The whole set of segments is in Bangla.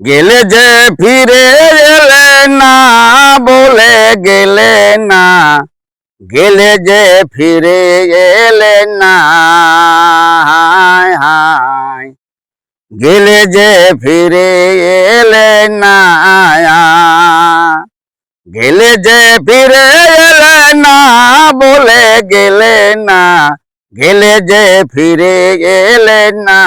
গেলে যে ফিরে এলে না বলে গেলে না গেলে যে ফিরে এলে না হায় হায় গেলে যে ফিরে এলে না গেলে যে ফিরে এলে না বলে গেলে না গেলে যে ফিরে এলে না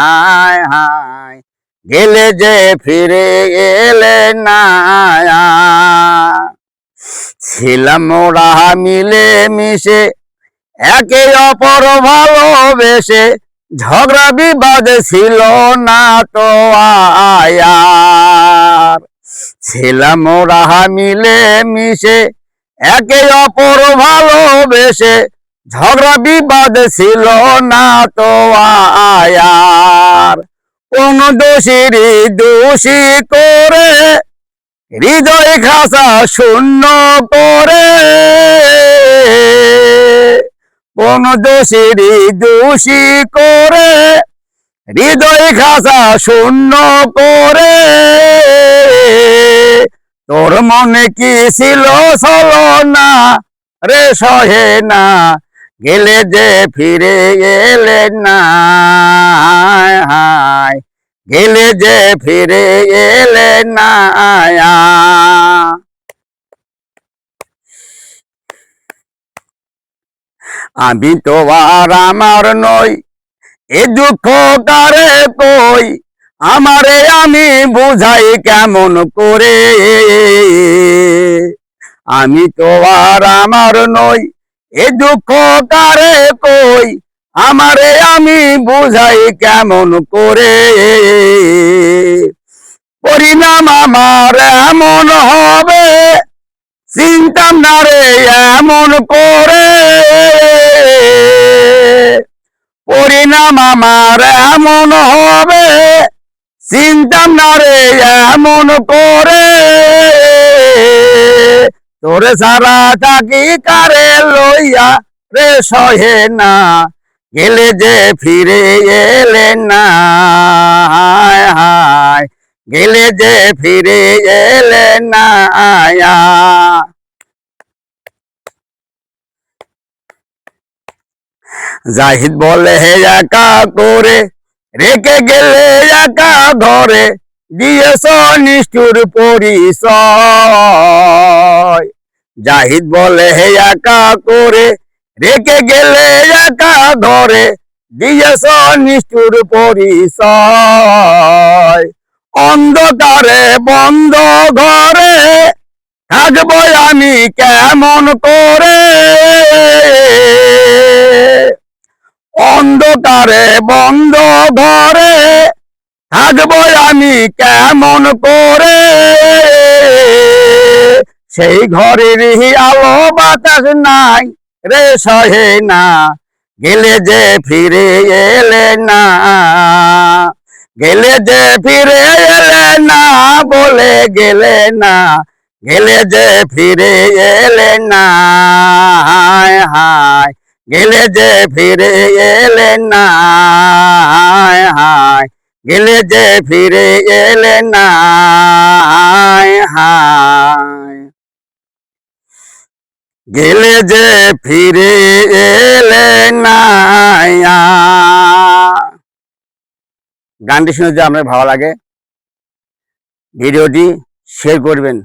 হায় হায় গেলে যে ফিরে গেলে না ছিলাম ওরা মিলে মিশে, একে অপর ভালোবেসে। ঝগড়া বিবাদ ছিল না তো আয়ার ছিলাম ওরা মিলে মিশে, একে অপর ভালোবেসে। ঝগড়া বিবাদ ছিল না তো আয়ার কোন দোষীরই দোষী করে। হৃদয় খাসা শূন্য করে। কোন দোষীরই দোষী করে। হৃদয় খাসা শূন্য করে। তোর মনে কি ছিল সলো না রে সহে না। গেলে যে ফিরে এলে না গেলে যে ফিরে এলে না আমি তো আর আমার নই, এ দুঃখ কারে কই? আমারে আমি বুঝাই কেমন করে? আমি তো আর আমার নই এ দুঃখ কারে কই? আমারে আমি বুঝাই কেমন করে? পরিণাম আমার এমন হবে চিন্তাম না রে এমন করে। পরিণাম আমার এমন হবে চিন্তাম না রে এমন করে। তোরে সারা থাকি কারে লইয়া রে সহে না, গেলে যে ফিরে এলে না। হায় হায় গেলে যে ফিরে এলে না, আয়া জাহিদ বলে, হে একা করে রেখে গেলে একা ঘরে দিয়েছ নিষ্ঠুর পরিচয়। জাহিদ বলে, হে একা করে রেখে গেলে একা ঘরে দিয়েছ নিষ্ঠুর পরিচয়। অন্ধকারে বন্ধ ঘরে থাকব আমি কেমন করে? অন্ধকারে বন্ধ ঘরে থাকব আমি কেমন করে? সেই ঘরের আলো বাতাস নাই রে সহে না। গেলে যে ফিরে এলে না। গেলে যে ফিরে এলে না বলে গেলে না। গেলে যে ফিরে এলে না। হায় হায়। গেলে যে ফিরে এলে না। হায় হায়। গেলে যে ফিরে এলে না। হায় হায়। গেলে যে ফিরে এলে না গানটি শুনে যে আপনার ভালো লাগে ভিডিওটি শেয়ার করবেন।